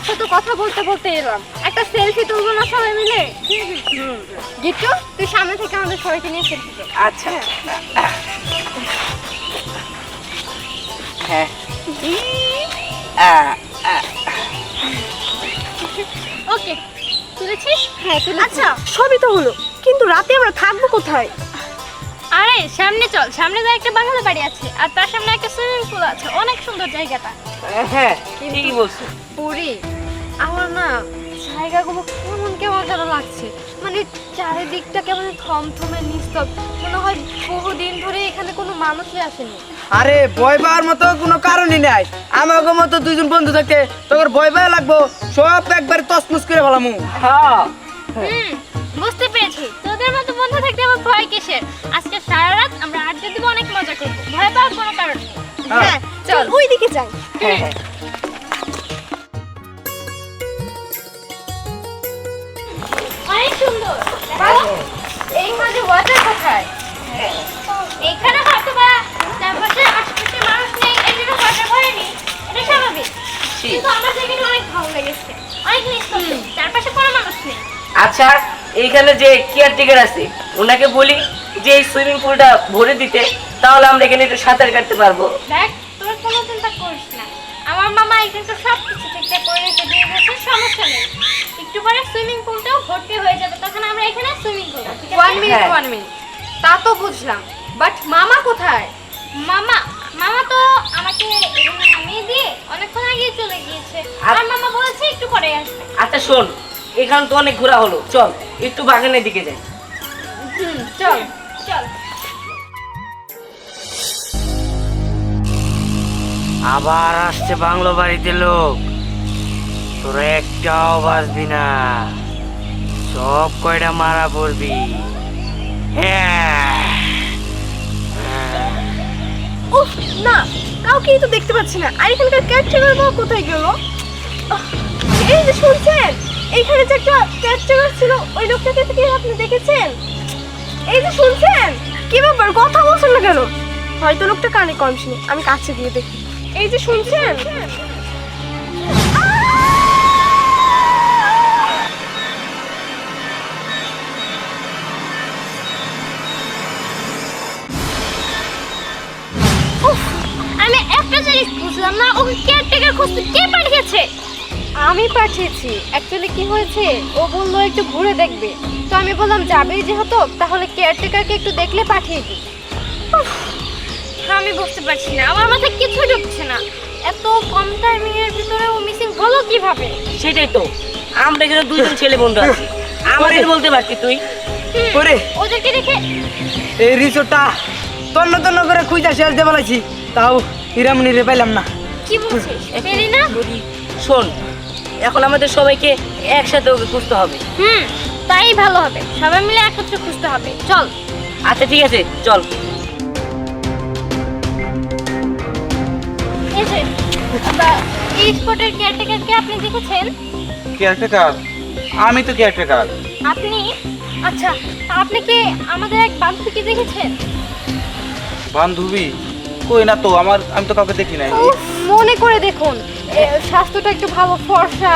রাস্তা তো কথা বলতে বলতে এলাম। একটা সেলফি তুলবো না সবাই মিলে? গিট্টু তুই সামনে থেকে আমাদের সবাইকে নিয়ে সেলফি আচ্ছা। হ্যাঁ। আহ, আহ, ওকে তুলেছিস? হ্যাঁ তুলে আচ্ছা। সবই তো হলো কিন্তু রাতে আমরা থাকব কোথায়? আরে সামনে চল সামনে তো একটা বাংলা বাড়ি আছে আর তার সামনে একটা সুইমিং পুল আছে অনেক সুন্দর জায়গাটা। হ্যাঁ ঠিকই বলছো। পুরি আমার না জায়গাগুলো কেমন কেমন যেন লাগছে। মানে চারিদিকটা কেমন থমথমে মনে হয় বহুদিন ধরে এখানে কোনো মানুষই আসেনি। আরে ভয় পাওয়ার মতো কোনো কারণই নাই। আমাকে মতো দুজন বন্ধু থাকতে তোর ভয় পাওয়া লাগবো সব একবার তসমস করে ফেলামু হ্যাঁ। বুঝতে পেরেছি। তোদের মতো বন্ধু থাকতে আমার ভয় কিসের? আজকে সারা রাত আমরা আড্ডা দিব অনেক মজা করব। ভয় পাওয়ার কোনো কারণ নেই। হ্যাঁ চল। ওই দিকে যাই। হ্যাঁ। হ্যাঁ। অনেক সুন্দর। এই মাঝে ওয়াটার কোথায়? এখানে হয়তো বা চারপাশে আশেপাশে মানুষ নেই এই জন্য ওয়াটার ভরেনি। এটা স্বাভাবিক। কিন্তু আমার জায়গাটা অনেক ভালো লেগেছে। অনেক নিস্তব্ধ। চারপাশে কোনো মানুষ নেই। আচ্ছা এইখানে যে কেয়ারটেকার আছে ওনাকে বলি যে এই সুইমিং পুলটা ভরে দিতে। তাহলে আমরা এখানে একটু সাঁতার কাটতে পারব। দেখ তোর কোনো চিন্তা করিস না। আমার মামা সব কিছু ঠিকঠাক করে রেখে দিয়ে গেছে সমস্যা নেই। একটু পরে সুইমিং পুলটাও ভর্তি হয়ে যাবে তখন আমরা এখানে সুইমিং করব ঠিক ওয়ান মিনিট হ্যাঁ। ওয়ান মিনিট তা তো বুঝলাম। বাট মামা কোথায়? মামা মামা তো আমাকে এখানে নামিয়ে দিয়ে অনেকক্ষণ আগে চলে গিয়েছে। আর- আর মামা বলেছে একটু পরে আসবে। আচ্ছা শোন এখানে তো অনেক ঘোরা হলো চল একটু বাগানের দিকে যাই। হুম চল। চল। আবার আসছে বাংলো বাড়িতে লোক। তোরা একটাও বাঁচবি না। সব কয়টা মারা পড়বি। হ্যাঁ। উফ, না, কাউকেই তো দেখতে পাচ্ছি না। আর এখানকার ক্যাটচার বাবা কোথায় গেল? এই যে শুনছেন, এইখানে যে একটা ক্যাটচার ছিল, ওই লোকটাকে কি আপনি দেখেছেন? এই যে শুনছেন, কি ব্যাপার? কথা বলছেন না কেন? হয়তো লোকটা কানে কম শুনে, আমি কাছে গিয়ে দেখি। এই যে শুনছেন? আমি একটা জিনিস বুঝলাম না, ওকে কেয়ারটেকার খুঁজতে কে পাঠিয়েছে? আমি পাঠিয়েছি। অ্যাকচুয়ালি কি হয়েছে? ও বলল একটু ঘুরে দেখবে। তো আমি বললাম, যাবেই যেহেতু, তাহলে কেয়ারটেকারকে একটু দেখলে পাঠিয়ে দিই। আমি বুঝতে পারছি না। আমার মাথায় কিছু ঢুকছে না। এত কম টাইমিং এর ভিতরে ও মিসিং হলো কীভাবে? সেটাই তো। আমরা এখানে দুজন ছেলে বন্ধু আছি। আমাদের বলতে পারতি তুই? হুম, ওরে। ওদেরকে দেখে এই রিসোর্টটা তন্ন তন্ন করে খুঁজা শেষ দিয়ে বলাইছি তাও হিরামনি রে পাইলাম না। কি বলছিস? পেরি না? বলি, শোন এখন আমাদের সবাইকে একসাথে ওকে খুঁজতে হবে। হুম তাই ভালো হবে। সবাই মিলে একত্রে খুঁজতে হবে। চল। আচ্ছা ঠিক আছে চল। এই যে বা, এই স্পটের কেয়ারটেকারকে আপনি দেখেছেন? কেয়ারটেকার আমি তো কেয়ারটেকার আপনি? আচ্ছা আপনি কি আমাদের এক বান্ধবীকে দেখেছেন? বান্ধবী? কই না তো আমার আমি তো কাউকে দেখি নাই। উফ, মনে করে দেখুন। এ, স্বাস্থ্যটা একটু ভালো ফর্সা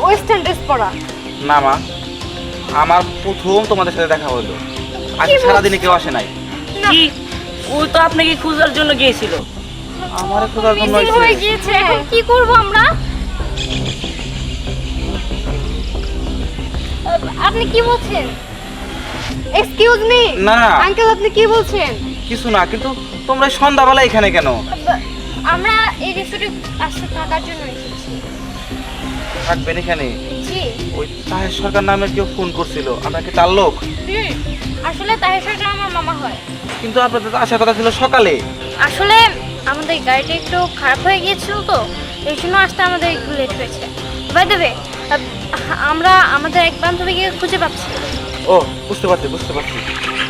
ওয়েস্টার্ন ড্রেস পরা। না মা আমার প্রথম তোমাদের সাথে দেখা হলো। আজ কি সারাদিনে কেউ আসে নাই। না। কি? ও তো আপনাকে খোঁজার জন্য গিয়েছিল। আমার জন্য হয়ে গিয়েছে। এখন কি করব আমরা? আপনি কি বলছেন? এক্সকিউজ মি না আঙ্কেল আপনি কি বলছেন? কিছু না কিন্তু তোমরা সন্ধ্যাবেলা এখানে কেন? আমরা এই রিসোর্টে আসতে থাকার জন্য এসেছি। থাকবেন এখানে? জি। ওই তাহের সরকার নামের কেউ ফোন করছিল। আমরা কি তার লোক? আসলে তাহের সরকার আমার মামা হয়। কিন্তু আপনাদের আসার কথা ছিল সকালে। আসলে আমাদের গাড়িটা একটু খারাপ হয়ে গিয়েছিল তো এই জন্য আসতে আমাদের একটু লেট হয়েছে। বাই দেবে আমরা আমাদের এক বান্ধবীকে খুঁজে পাচ্ছি। ও বুঝতে পারছি বুঝতে পারছি।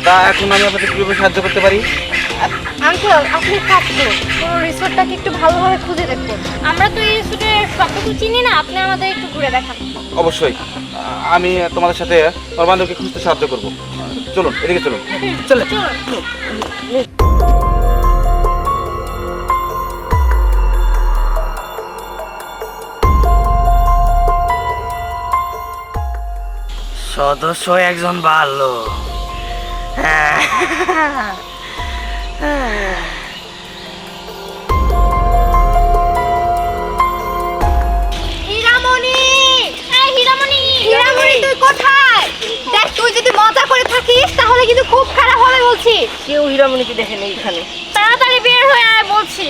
তা এখন আমি আপনাদের কীভাবে সাহায্য করতে পারি? আঙ্কেল আপনি থাকতো পুরো রিসোর্টটাকে একটু ভালোভাবে খুঁজে দেখুন। আমরা তো এই রিসোর্টের সব কিছু চিনি না আপনি আমাদের একটু ঘুরে দেখান। অবশ্যই। আমি তোমাদের সাথে আমার বান্ধবকে খুঁজতে সাহায্য করব। চলুন এদিকে চলুন। চলে। চলুন। থাকিস তাহলে কিন্তু খুব খারাপ হবে বলছি। কেউ হীরামণিকে দেখেনি এখানে। তাড়াতাড়ি বের হয়ে আয় বলছি।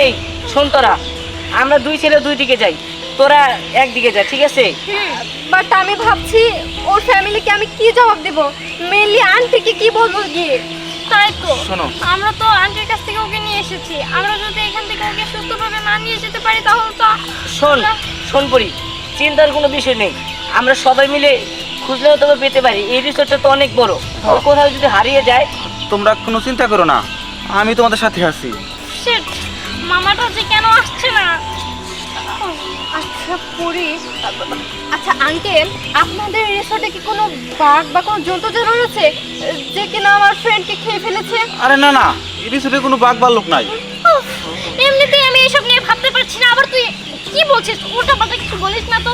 এই শোন তোরা আমরা দুই ছেলে দুই দিকে যাই। তোরা একদিকে যা ঠিক আছে? বাট আমি ভাবছি ওর ফ্যামিলিকে আমি কি জবাব দেব? মেনলি আন্টিকে কি বলব গিয়ে? তাই তো। শোনো। আমরা তো আন্টির কাছ থেকে ওকে নিয়ে এসেছি। আমরা যদি এখান থেকে ওকে সুস্থভাবে না নিয়ে যেতে পারি তাহলে তো শোন শোন পরি চিন্তার কোনো বিষয় নেই। আমরা সবাই মিলে খুঁজলেও তবে পেতে পারি। এই রিসোর্টটা তো অনেক বড়। হ্যাঁ। কোথাও যদি হারিয়ে যায় তোমরা কোনো চিন্তা করো না। আমি তোমাদের সাথে আছি। শিট মামাটা যে কেন আসছে না? আচ্ছা পুরি। আচ্ছা আঙ্কেল আপনাদের রিসোর্টে কি কোনো বাঘ বা কোনো জন্তু জানোয়ার আছে যে কিনা আমার ফ্রেন্ডকে খেয়ে ফেলেছে? আরে না না এই রিসোর্টে কোনো বাঘ বাল্লুক নাই। উফ, এমনিতেই আমি এসব নিয়ে ভাবতে পারছি না আবার তুই কি বলছিস? উল্টা পাল্টা কিছু বলিস না তো।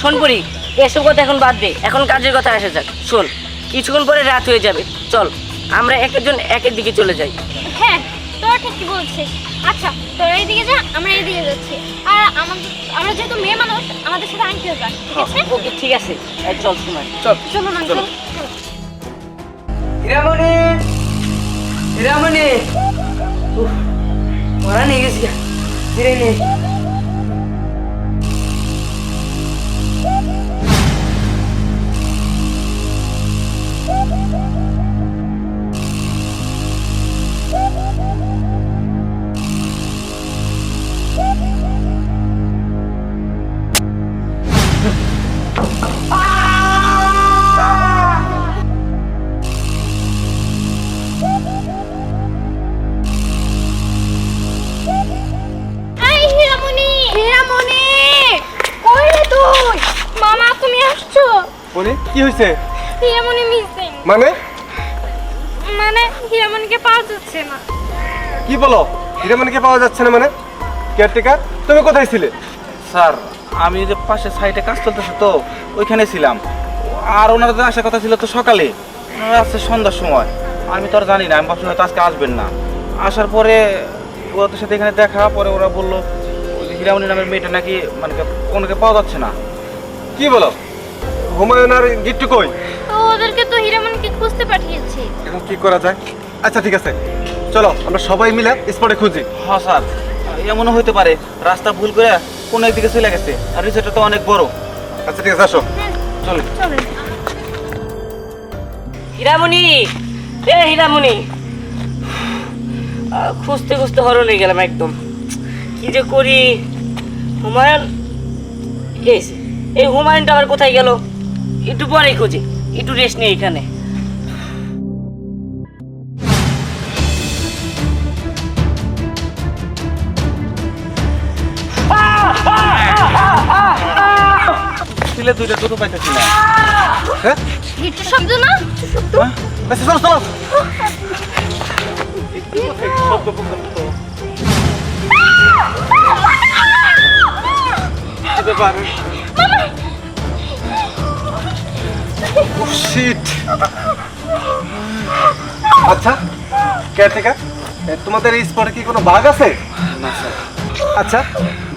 শোন পরি এসব কথা এখন বাদ দে এখন কাজের কথা আসে যাক। শোন কিছুক্ষণ পরে রাত হয়ে যাবে। চল আমরা এক একজন একের দিকে চলে যাই। হ্যাঁ তোরা ঠিকই বলছিস? আচ্ছা তোরা এইদিকে যা আমরা এইদিকে যাচ্ছি। আমাদের আমরা যেহেতু মেয়ে মানুষ আমাদের সাথে আঙ্কেল যা ঠিক আছে? ওকে ঠিক আছে। চল সময় চল। চলুন আঙ্কেল চলো। হীরামণি হীরামণি মরা নিয়ে গেছি। ধীরে নে বলি কি হয়েছে হীরামণি মিসিং। মানে? মানে হীরামণিকে পাওয়া যাচ্ছে না। কি বলো? হিরামণিকে পাওয়া যাচ্ছে না মানে? কেয়ারটেকার তুমি কোথায় ছিলে? স্যার আমি যে পাশে সাইডে কাজ চলতেছে তো ওইখানে ছিলাম। আর ওনাদের আসার কথা ছিল তো সকালে। ওনারা আসছে সন্ধ্যার সময়। আমি তো আর জানি না আমি ভাবছি হয়তো আজকে আসবেন না। আসার পরে ওদের সাথে এখানে দেখা পরে ওরা বলল ওই যে হীরামণি নামের মেয়েটা নাকি মানে ওনাকে পাওয়া যাচ্ছে না। কি বলো? হুমায়ুন আর গিট্টু কই? তো ওদেরকে তো হীরামণিকে খুঁজতে পাঠিয়েছি। এখন কি করা যায়? আচ্ছা ঠিক আছে। চলো আমরা সবাই মিলে স্পটে খুঁজি। হ্যাঁ স্যার। এমনও হইতে পারে রাস্তা ভুল করে কোন একদিকে চলে গেছে আর রিসোর্টটা তো অনেক বড়। আচ্ছা ঠিক আছে আসো। চলো। চলেন হীরামণি! এ হীরামণি! খুঁজতে খুঁজতে হরণ হয়ে গেলাম একদম। কি যে করি? হুমায়ুন এই এই হুমায়ুনটা আবার কোথায় গেল? একটু পরেই খুঁজি একটু রেস্ট নেই এখানে। ছিলে দুইটা দুটো পাইতেছি না? হ্যাঁ? শব্দ না চলো চলো। শিট আচ্ছা কেয়ারটেকার তোমাদের এই স্পটে কি কোনো বাঘ আছে? না স্যার। আচ্ছা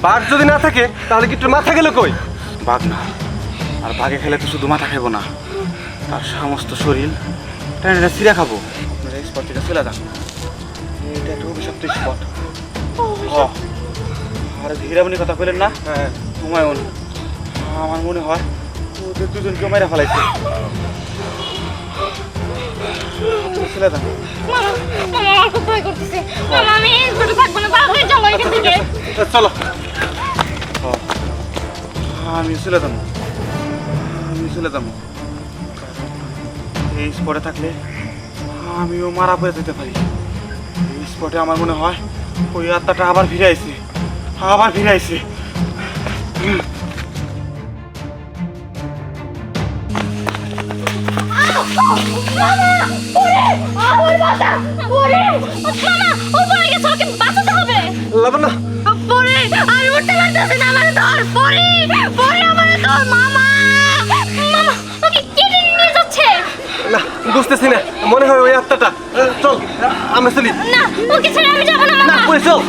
বাঘ যদি না থাকে তাহলে কি একটু মাথা গেল কই? বাঘ না। আর বাঘে খেলে তো শুধু মাথা খাব না তার সমস্ত শরীর টেনে সিরা খাব। আপনারা এই স্পট থেকে চলে যান। এটা একটা অভিশপ্ত স্পট আর হীরামণির কথা বললেন না? হ্যাঁ। হুমায়ুন। আমার মনে হয় ওদের দুজনকে মেরে ফেলাইছে। থেকে চলো আমি চলে। যাব আমি চলে যাব এই স্পটে থাকলে আমিও মারা পড়ে যেতে পারি এই স্পটে আমার মনে হয় ওই আত্মাটা আবার ফিরে আইছে আবার ফিরে আইছে আমার বাবা পরে মামা ও পড়ে গেছে ওকে বাঁচাতে হবে লাবণ্য। পরে আর উঠতে পারতেছে না আমার ধর পরে পরে আমার ধর মামা মামা ওকে কেটে না বুঝতেছি না। মনে হয় ওই আত্মাটা। চল আমরা চলি। না ওকে ছেড়ে আমি যাব না না মামা চল।